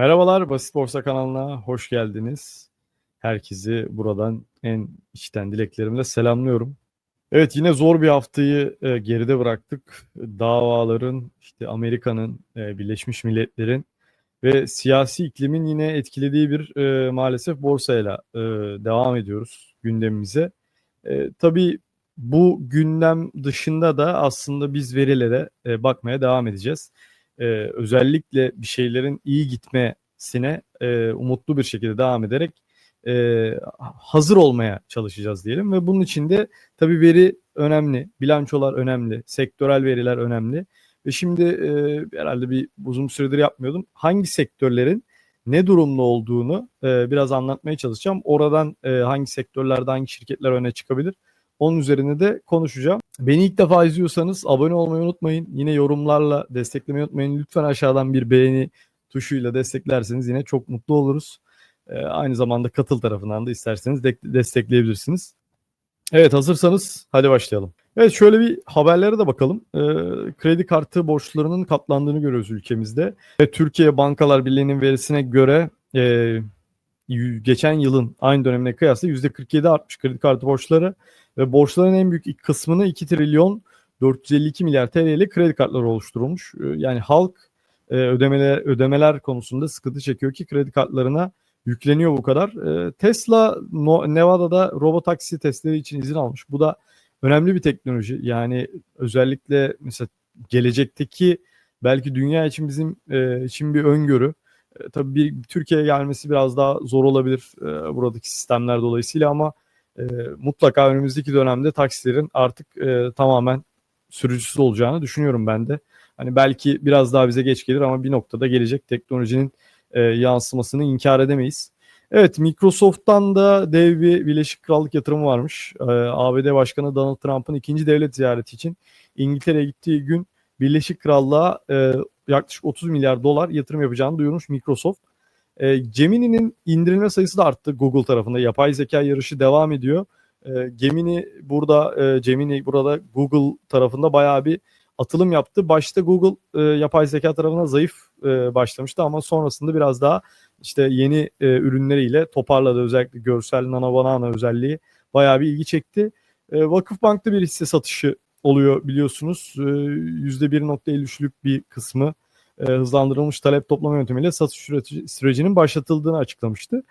Merhabalar Basit Borsa kanalına hoş geldiniz. Herkesi buradan en içten dileklerimle selamlıyorum. Evet yine zor bir haftayı e, geride bıraktık. Davaların, işte Amerika'nın, e, Birleşmiş Milletler'in ve siyasi iklimin yine etkilediği bir e, maalesef borsayla e, devam ediyoruz gündemimize. E, tabii bu gündem dışında da aslında biz verilere e, bakmaya devam edeceğiz. E, özellikle bir şeylerin iyi gitmesine e, umutlu bir şekilde devam ederek e, hazır olmaya çalışacağız diyelim ve bunun için de tabii veri önemli, bilançolar önemli, sektörel veriler önemli ve şimdi e, herhalde bir uzun süredir yapmıyordum. Hangi sektörlerin ne durumda olduğunu e, biraz anlatmaya çalışacağım. Oradan e, hangi sektörlerde hangi şirketler öne çıkabilir onun üzerine de konuşacağım. Beni ilk defa izliyorsanız abone olmayı unutmayın. Yine yorumlarla desteklemeyi unutmayın. Lütfen aşağıdan bir beğeni tuşuyla desteklerseniz yine çok mutlu oluruz. Ee, aynı zamanda katıl tarafından da isterseniz de- destekleyebilirsiniz. Evet hazırsanız hadi başlayalım. Evet şöyle bir haberlere de bakalım. Ee, kredi kartı borçlarının katlandığını görüyoruz ülkemizde. Ve Türkiye Bankalar Birliği'nin verisine göre e, geçen yılın aynı dönemine kıyasla %47 artmış kredi kartı borçları ve borçların en büyük kısmını 2 trilyon 452 milyar TL ile kredi kartları oluşturulmuş. Ee, Yani halk e, ödemeler ödemeler konusunda sıkıntı çekiyor ki kredi kartlarına yükleniyor bu kadar. Ee, Tesla Nevada'da robotaksi testleri için izin almış. Bu da önemli bir teknoloji. Yani özellikle mesela gelecekteki belki dünya için bizim e, için bir öngörü. E, tabii bir Türkiye'ye gelmesi biraz daha zor olabilir buradaki sistemler dolayısıyla ama e, mutlaka önümüzdeki dönemde taksilerin artık e, tamamen sürücüsüz olacağını düşünüyorum ben de. Hani belki biraz daha bize geç gelir ama bir noktada gelecek teknolojinin e, yansımasını inkar edemeyiz. Evet Microsoft'tan da dev bir Birleşik Krallık yatırımı varmış. E, ABD Başkanı Donald Trump'ın ikinci devlet ziyareti için İngiltere'ye gittiği gün Birleşik Krallığa e, yaklaşık 30 milyar dolar yatırım yapacağını duyurmuş Microsoft. E, Gemini'nin indirilme sayısı da arttı Google tarafında. Yapay zeka yarışı devam ediyor. E, Gemini burada e, Gemini burada Google tarafında bayağı bir atılım yaptı. Başta Google e, yapay zeka tarafına zayıf e, başlamıştı ama sonrasında biraz daha işte yeni e, ürünleriyle toparladı. Özellikle görsel nano banana özelliği bayağı bir ilgi çekti. E, Vakıfbank'ta bir hisse satışı oluyor biliyorsunuz. E, %1.53'lük bir kısmı e, hızlandırılmış talep toplama yöntemiyle satış süreci, sürecinin başlatıldığını açıklamıştı.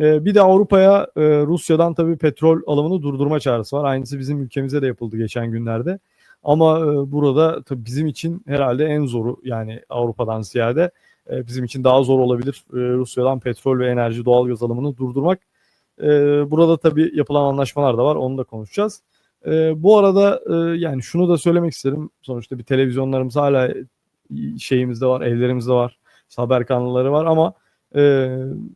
E, bir de Avrupa'ya e, Rusya'dan tabii petrol alımını durdurma çağrısı var. Aynısı bizim ülkemize de yapıldı geçen günlerde. Ama e, burada tabii bizim için herhalde en zoru yani Avrupa'dan ziyade e, bizim için daha zor olabilir e, Rusya'dan petrol ve enerji doğalgaz alımını durdurmak. E, burada tabii yapılan anlaşmalar da var onu da konuşacağız. E, bu arada e, yani şunu da söylemek isterim. Sonuçta bir televizyonlarımız hala şeyimizde var, evlerimizde var, işte haber kanalları var ama e,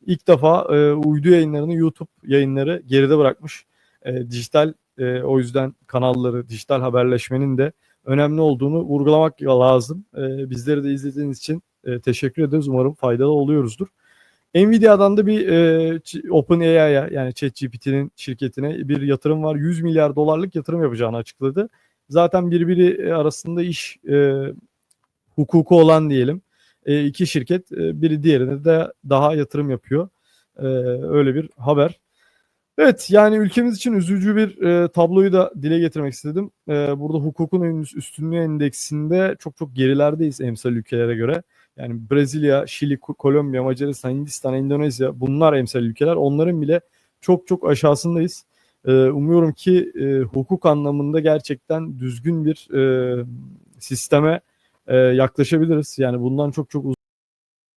ilk defa e, uydu yayınlarını YouTube yayınları geride bırakmış. E, dijital e, o yüzden kanalları, dijital haberleşmenin de önemli olduğunu vurgulamak lazım. E, bizleri de izlediğiniz için e, teşekkür ederiz. Umarım faydalı oluyoruzdur. Nvidia'dan da bir e, OpenAI'ya yani ChatGPT'nin şirketine bir yatırım var. 100 milyar dolarlık yatırım yapacağını açıkladı. Zaten birbiri arasında iş e, hukuku olan diyelim e, iki şirket e, biri diğerine de daha yatırım yapıyor. E, öyle bir haber. Evet yani ülkemiz için üzücü bir e, tabloyu da dile getirmek istedim. E, burada hukukun üstünlüğü endeksinde çok çok gerilerdeyiz emsal ülkelere göre. Yani Brezilya, Şili, Kolombiya, Macaristan, Hindistan, Endonezya bunlar emsal ülkeler. Onların bile çok çok aşağısındayız. E, umuyorum ki e, hukuk anlamında gerçekten düzgün bir e, sisteme e, yaklaşabiliriz. Yani bundan çok çok uzun.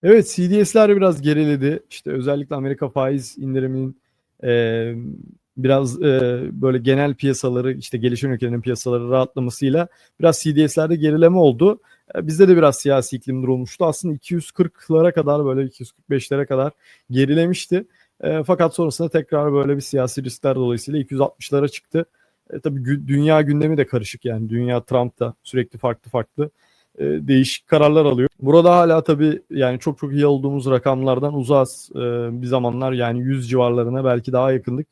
Evet CDS'ler biraz geriledi. İşte özellikle Amerika faiz indiriminin e, biraz e, böyle genel piyasaları işte gelişen ülkelerin piyasaları rahatlamasıyla biraz CDS'lerde gerileme oldu. E, bizde de biraz siyasi iklim durulmuştu. Aslında 240'lara kadar böyle 245'lere kadar gerilemişti. E, fakat sonrasında tekrar böyle bir siyasi riskler dolayısıyla 260'lara çıktı. E, tabii dünya gündemi de karışık yani. Dünya Trump da sürekli farklı farklı e, değişik kararlar alıyor. Burada hala tabii yani çok çok iyi olduğumuz rakamlardan uzağız. E, bir zamanlar yani 100 civarlarına belki daha yakındık.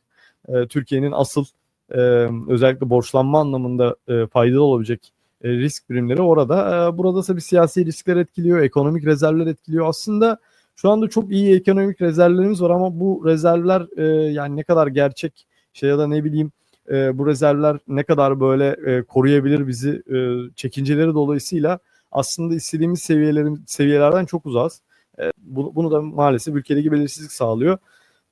E, Türkiye'nin asıl özellikle borçlanma anlamında e, faydalı olabilecek risk birimleri orada. E, burada tabii siyasi riskler etkiliyor, ekonomik rezervler etkiliyor. Aslında şu anda çok iyi ekonomik rezervlerimiz var ama bu rezervler yani ne kadar gerçek şey ya da ne bileyim bu rezervler ne kadar böyle koruyabilir bizi çekinceleri dolayısıyla aslında istediğimiz seviyelerin seviyelerden çok uzağız. E, bunu, bunu da maalesef ülkedeki belirsizlik sağlıyor.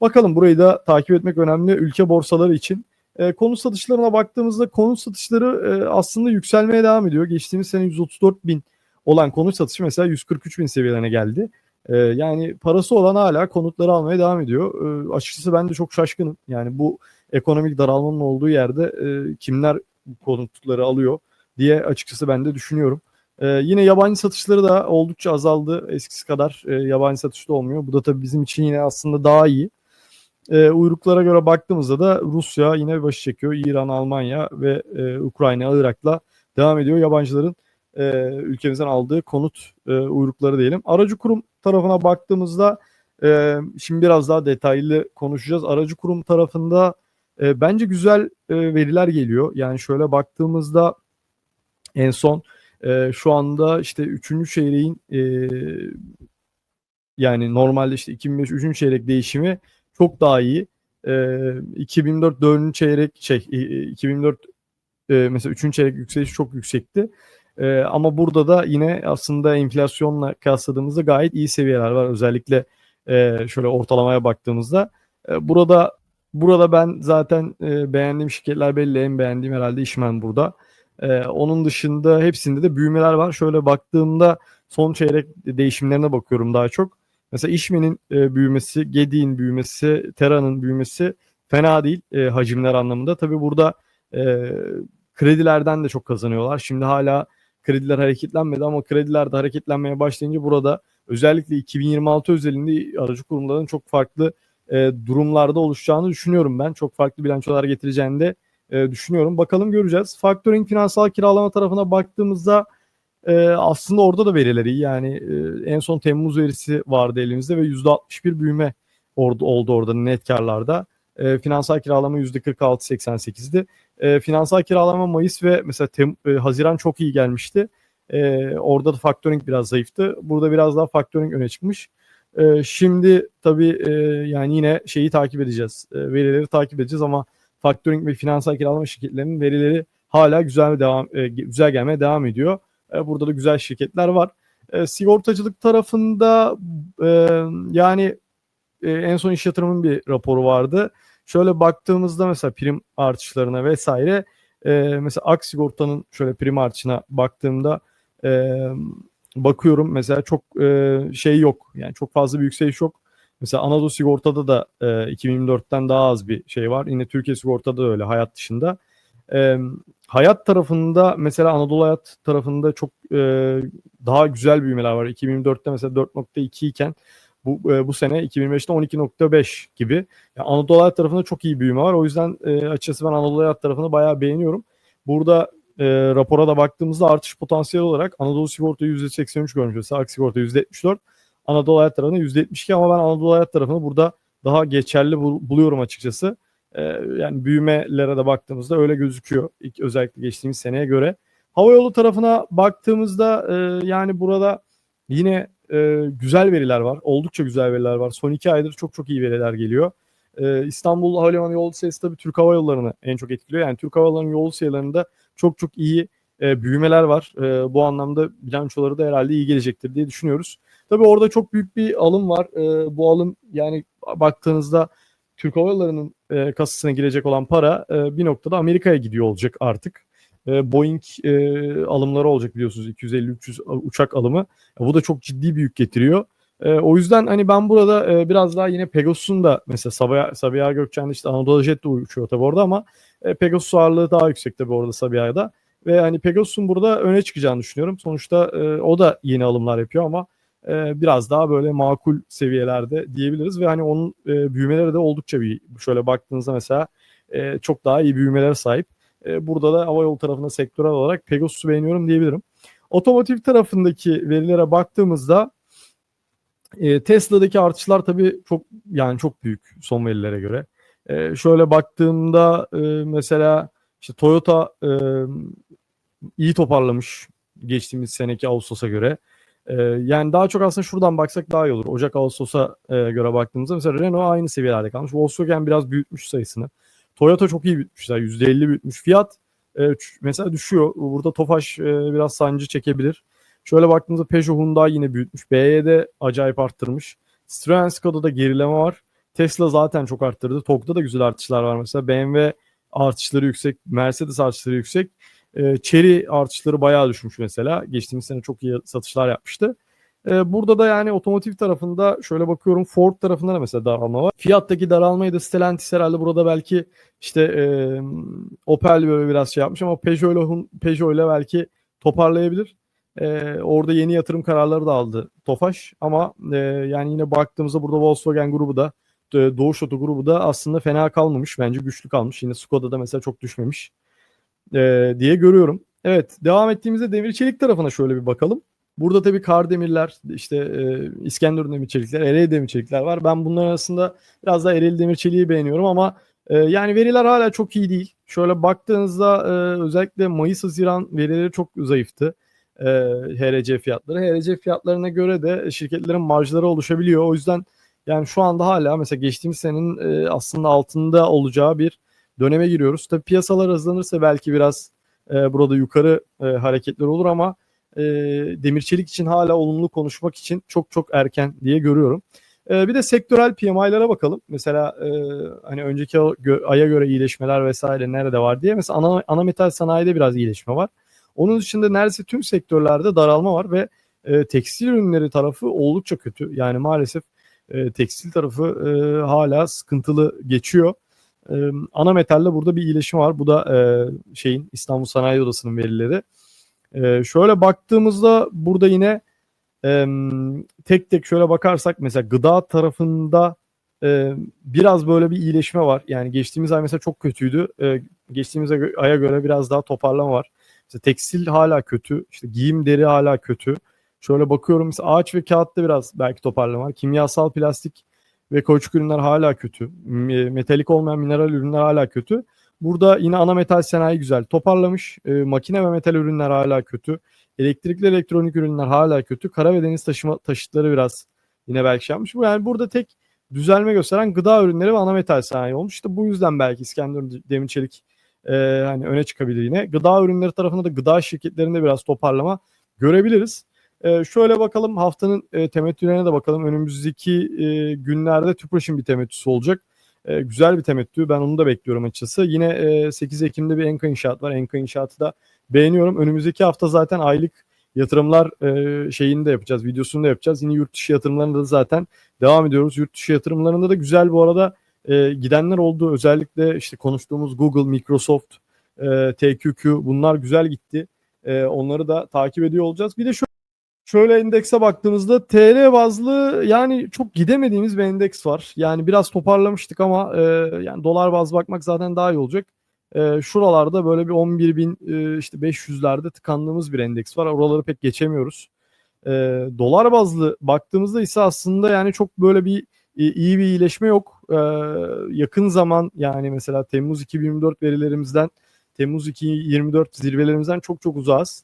Bakalım burayı da takip etmek önemli ülke borsaları için. E, konut satışlarına baktığımızda konut satışları e, aslında yükselmeye devam ediyor. Geçtiğimiz sene 134 bin olan konut satışı mesela 143 bin seviyelerine geldi. E, yani parası olan hala konutları almaya devam ediyor. E, açıkçası ben de çok şaşkınım. Yani bu ekonomik daralmanın olduğu yerde e, kimler bu konutları alıyor diye açıkçası ben de düşünüyorum. E, yine yabancı satışları da oldukça azaldı. Eskisi kadar e, yabancı satışta olmuyor. Bu da tabii bizim için yine aslında daha iyi. E, uyruklara göre baktığımızda da Rusya yine başı çekiyor. İran, Almanya ve e, Ukrayna, Irak'la devam ediyor. Yabancıların e, ülkemizden aldığı konut e, uyrukları diyelim. Aracı kurum tarafına baktığımızda e, şimdi biraz daha detaylı konuşacağız. Aracı kurum tarafında e, bence güzel e, veriler geliyor. Yani şöyle baktığımızda en son e, şu anda işte 3. çeyreğin e, yani normalde işte 2005 3. çeyrek değişimi çok daha iyi. E, 2004 4. çeyrek şey 2004 e, mesela 3. çeyrek yükseliş çok yüksekti. E, ama burada da yine aslında enflasyonla kıyasladığımızda gayet iyi seviyeler var. Özellikle e, şöyle ortalamaya baktığımızda. E, burada burada ben zaten e, beğendiğim şirketler belli. En beğendiğim herhalde işmen burada. E, onun dışında hepsinde de büyümeler var. Şöyle baktığımda son çeyrek değişimlerine bakıyorum daha çok. Mesela İşmen'in e, büyümesi, Gedi'nin büyümesi, Tera'nın büyümesi fena değil e, hacimler anlamında. Tabii burada e, kredilerden de çok kazanıyorlar. Şimdi hala krediler hareketlenmedi ama krediler de hareketlenmeye başlayınca burada özellikle 2026 özelinde aracı kurumların çok farklı e, durumlarda oluşacağını düşünüyorum ben. Çok farklı bilançolar getireceğini de e, düşünüyorum. Bakalım göreceğiz. Factoring finansal kiralama tarafına baktığımızda e, aslında orada da verileri iyi. Yani e, en son Temmuz verisi vardı elimizde ve %61 büyüme orada, oldu orada net karlarda. E, finansal kiralama %46.88'di. E, finansal kiralama Mayıs ve mesela Tem, e, Haziran çok iyi gelmişti. E, orada da factoring biraz zayıftı. Burada biraz daha factoring öne çıkmış. E, şimdi tabii e, yani yine şeyi takip edeceğiz. E, verileri takip edeceğiz ama factoring ve finansal kiralama şirketlerinin verileri hala güzel devam e, güzel gelmeye devam ediyor. E, burada da güzel şirketler var. E, sigortacılık tarafında yani en son iş yatırımın bir raporu vardı. Şöyle baktığımızda mesela prim artışlarına vesaire mesela Ak Sigorta'nın şöyle prim artışına baktığımda bakıyorum mesela çok şey yok. Yani çok fazla bir yükseliş yok. Mesela Anadolu Sigorta'da da e, 2024'ten daha az bir şey var. Yine Türkiye Sigorta'da da öyle hayat dışında. E, hayat tarafında mesela Anadolu Hayat tarafında çok e, daha güzel büyümeler var. 2024'te mesela 4.2 iken bu e, bu sene 2025'te 12.5 gibi. Yani Anadolu Hayat tarafında çok iyi büyüme var. O yüzden e, açıkçası ben Anadolu Hayat tarafını bayağı beğeniyorum. Burada e, rapora da baktığımızda artış potansiyeli olarak Anadolu Sigorta %83 görmüş. Mesela Ak Sigorta %74. Anadolu Hayat tarafında %72 ama ben Anadolu Hayat tarafını burada daha geçerli bul- buluyorum açıkçası. E, yani büyümelere de baktığımızda öyle gözüküyor. İlk, özellikle geçtiğimiz seneye göre. Havayolu tarafına baktığımızda e, yani burada yine e, güzel veriler var. Oldukça güzel veriler var. Son iki aydır çok çok iyi veriler geliyor. E, İstanbul Havalimanı yol sayısı tabii Türk Hava Yolları'nı en çok etkiliyor. Yani Türk Hava Yolları'nın yol sayılarında çok çok iyi e, büyümeler var. Bu anlamda bilançoları da herhalde iyi gelecektir diye düşünüyoruz. Tabii orada çok büyük bir alım var. E, bu alım yani baktığınızda Türk Hava Yolları'nın e, kasasına girecek olan para e, bir noktada Amerika'ya gidiyor olacak artık. E, Boeing e, alımları olacak biliyorsunuz 250-300 uçak alımı. E, bu da çok ciddi bir yük getiriyor. E, o yüzden hani ben burada e, biraz daha yine Pegasus'un da mesela Sabiha, Sabiha Gökçen işte Anadolu Jet de uçuyor tabii orada ama e, Pegasus ağırlığı daha yüksek tabii orada Sabiha'da. Ve hani Pegasus'un burada öne çıkacağını düşünüyorum. Sonuçta e, o da yeni alımlar yapıyor ama e, biraz daha böyle makul seviyelerde diyebiliriz ve hani onun e, büyümeleri de oldukça bir şöyle baktığınızda mesela e, çok daha iyi büyümelere sahip. E, burada da havayolu tarafında sektörel olarak Pegasus'u beğeniyorum diyebilirim. Otomotiv tarafındaki verilere baktığımızda e, Tesla'daki artışlar tabii çok yani çok büyük son verilere göre. E, şöyle baktığımda e, mesela işte Toyota e, iyi toparlamış geçtiğimiz seneki Ağustos'a göre. E, yani daha çok aslında şuradan baksak daha iyi olur. Ocak Ağustos'a e, göre baktığımızda mesela Renault aynı seviyelerde kalmış. Volkswagen biraz büyütmüş sayısını. Toyota çok iyi büyütmüşler. %50 büyütmüş. Fiyat e, mesela düşüyor. Burada Tofaş e, biraz sancı çekebilir. Şöyle baktığımızda Peugeot Hyundai yine büyütmüş. BYD acayip arttırmış. Citroen Skoda'da gerileme var. Tesla zaten çok arttırdı. TOG'da da güzel artışlar var mesela. BMW artışları yüksek. Mercedes artışları yüksek. E, Chery artışları bayağı düşmüş mesela. Geçtiğimiz sene çok iyi satışlar yapmıştı. E, burada da yani otomotiv tarafında şöyle bakıyorum Ford tarafında da mesela daralma var. Fiyattaki daralmayı da Stellantis herhalde burada belki işte e, Opel böyle biraz şey yapmış ama Peugeot ile belki toparlayabilir. E, orada yeni yatırım kararları da aldı Tofaş ama e, yani yine baktığımızda burada Volkswagen grubu da e, Doğuş Oto grubu da aslında fena kalmamış. Bence güçlü kalmış. Yine Skoda'da mesela çok düşmemiş e, diye görüyorum. Evet devam ettiğimizde demir çelik tarafına şöyle bir bakalım. Burada tabii Kardemirler, işte e, İskenderun demir çelikler, Ereğli demir çelikler var. Ben bunların arasında biraz daha Ereğli demir çeliği beğeniyorum ama e, yani veriler hala çok iyi değil. Şöyle baktığınızda e, özellikle Mayıs-Haziran verileri çok zayıftı. E, HRC fiyatları. HRC fiyatlarına göre de şirketlerin marjları oluşabiliyor. O yüzden yani şu anda hala mesela geçtiğimiz senenin e, aslında altında olacağı bir döneme giriyoruz. Tabii piyasalar hızlanırsa belki biraz e, burada yukarı e, hareketler olur ama e, demir çelik için hala olumlu konuşmak için çok çok erken diye görüyorum. E, bir de sektörel PMI'lara bakalım. Mesela e, hani önceki aya göre iyileşmeler vesaire nerede var diye. Mesela ana, ana metal sanayide biraz iyileşme var. Onun dışında neredeyse tüm sektörlerde daralma var ve e, tekstil ürünleri tarafı oldukça kötü. Yani maalesef e, tekstil tarafı e, hala sıkıntılı geçiyor. E, ana metalle burada bir iyileşme var. Bu da e, şeyin İstanbul Sanayi Odası'nın verileri. E, şöyle baktığımızda burada yine e, tek tek şöyle bakarsak mesela gıda tarafında e, biraz böyle bir iyileşme var. Yani geçtiğimiz ay mesela çok kötüydü. E, geçtiğimiz aya göre biraz daha toparlama var. Mesela tekstil hala kötü. İşte giyim deri hala kötü. Şöyle bakıyorum mesela ağaç ve kağıtta biraz belki toparlama var. Kimyasal plastik ve kauçuk ürünler hala kötü. Metalik olmayan mineral ürünler hala kötü. Burada yine ana metal sanayi güzel toparlamış. E, makine ve metal ürünler hala kötü. Elektrikli elektronik ürünler hala kötü. Kara ve deniz taşıma taşıtları biraz yine belki şey yapmış. Yani burada tek düzelme gösteren gıda ürünleri ve ana metal sanayi olmuş. İşte bu yüzden belki İskenderun Demir Çelik e, hani öne çıkabilir yine. Gıda ürünleri tarafında da gıda şirketlerinde biraz toparlama görebiliriz. E, şöyle bakalım haftanın e, temettülerine de bakalım. Önümüzdeki e, günlerde TÜPRAŞ'ın bir temettüsü olacak. E, güzel bir temettü. Ben onu da bekliyorum açıkçası. Yine e, 8 Ekim'de bir Enka İnşaat var. Enka İnşaat'ı da beğeniyorum. Önümüzdeki hafta zaten aylık yatırımlar e, şeyini de yapacağız. Videosunu da yapacağız. Yine yurt dışı yatırımlarında da zaten devam ediyoruz. Yurt dışı yatırımlarında da güzel bu arada e, gidenler oldu. Özellikle işte konuştuğumuz Google, Microsoft, e, TQQ bunlar güzel gitti. E, onları da takip ediyor olacağız. Bir de şu Şöyle endekse baktığımızda TL bazlı yani çok gidemediğimiz bir endeks var. Yani biraz toparlamıştık ama e, yani dolar bazlı bakmak zaten daha iyi olacak. E, şuralarda böyle bir 11 bin e, işte 500'lerde tıkandığımız bir endeks var. Oraları pek geçemiyoruz. E, dolar bazlı baktığımızda ise aslında yani çok böyle bir e, iyi bir iyileşme yok. E, yakın zaman yani mesela Temmuz 2024 verilerimizden Temmuz 2024 zirvelerimizden çok çok uzağız.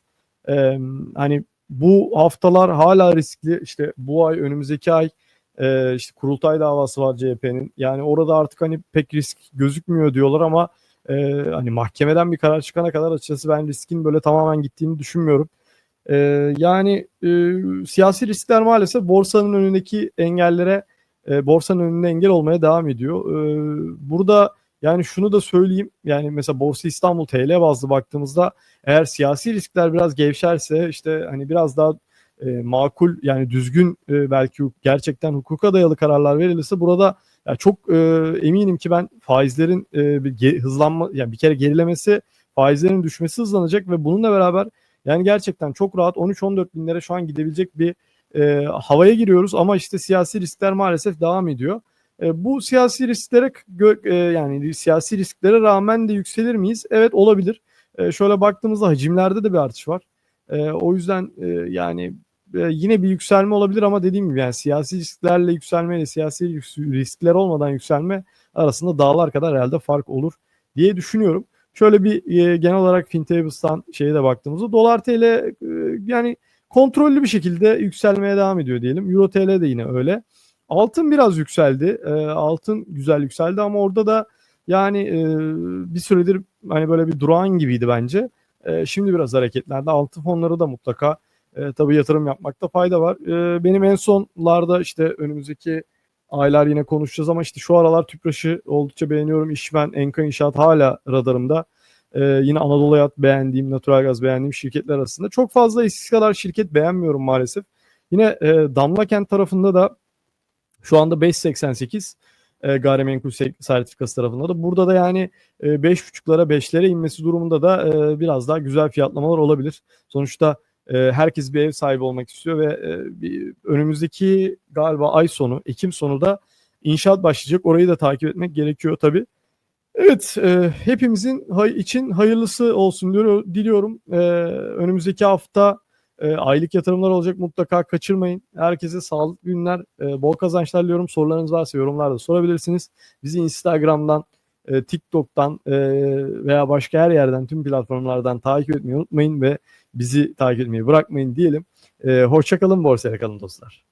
E, hani bu haftalar hala riskli. İşte bu ay önümüzdeki ay e, işte kurultay davası var CHP'nin. Yani orada artık hani pek risk gözükmüyor diyorlar ama e, hani mahkemeden bir karar çıkana kadar açıkçası ben riskin böyle tamamen gittiğini düşünmüyorum. E, yani e, siyasi riskler maalesef borsanın önündeki engellere e, borsanın önünde engel olmaya devam ediyor. E, burada yani şunu da söyleyeyim. Yani mesela Borsa İstanbul TL bazlı baktığımızda eğer siyasi riskler biraz gevşerse işte hani biraz daha e, makul yani düzgün e, belki gerçekten hukuka dayalı kararlar verilirse burada ya çok e, eminim ki ben faizlerin e, bir hızlanma yani bir kere gerilemesi faizlerin düşmesi hızlanacak ve bununla beraber yani gerçekten çok rahat 13-14 binlere şu an gidebilecek bir e, havaya giriyoruz ama işte siyasi riskler maalesef devam ediyor. E, bu siyasi risklere e, yani siyasi risklere rağmen de yükselir miyiz? Evet olabilir. E, şöyle baktığımızda hacimlerde de bir artış var. O yüzden yani yine bir yükselme olabilir ama dediğim gibi yani siyasi risklerle yükselmeyle siyasi riskler olmadan yükselme arasında dağlar kadar herhalde fark olur diye düşünüyorum. Şöyle bir genel olarak FinTables'tan şeye de baktığımızda dolar TL yani kontrollü bir şekilde yükselmeye devam ediyor diyelim. Euro TL de yine öyle. Altın biraz yükseldi. E, altın güzel yükseldi ama orada da yani e, bir süredir hani böyle bir durağan gibiydi bence. E, şimdi biraz hareketlendi. Altın fonları da mutlaka e, tabii yatırım yapmakta fayda var. E, benim en sonlarda işte önümüzdeki aylar yine konuşacağız ama işte şu aralar Tüpraş'ı oldukça beğeniyorum. İşven, Enka İnşaat hala radarımda. Ee, yine Anadolu Hayat beğendiğim, Natural Gaz beğendiğim şirketler arasında. Çok fazla eskisi kadar şirket beğenmiyorum maalesef. Yine e, Damla Kent tarafında da şu anda 5.88 e, gayrimenkul sertifikası tarafında da. Burada da yani e, 5.5'lara 5'lere inmesi durumunda da e, biraz daha güzel fiyatlamalar olabilir. Sonuçta e, herkes bir ev sahibi olmak istiyor ve e, bir, önümüzdeki galiba ay sonu, Ekim sonu da inşaat başlayacak. Orayı da takip etmek gerekiyor tabii. Evet, e, hepimizin hay için hayırlısı olsun diliyorum. E, önümüzdeki hafta e, aylık yatırımlar olacak mutlaka kaçırmayın. Herkese sağlıklı günler, e, bol kazançlar diliyorum. Sorularınız varsa yorumlarda sorabilirsiniz. Bizi Instagram'dan, e, TikTok'tan e, veya başka her yerden tüm platformlardan takip etmeyi unutmayın ve bizi takip etmeyi bırakmayın diyelim. E, hoşçakalın, borsaya kalın dostlar.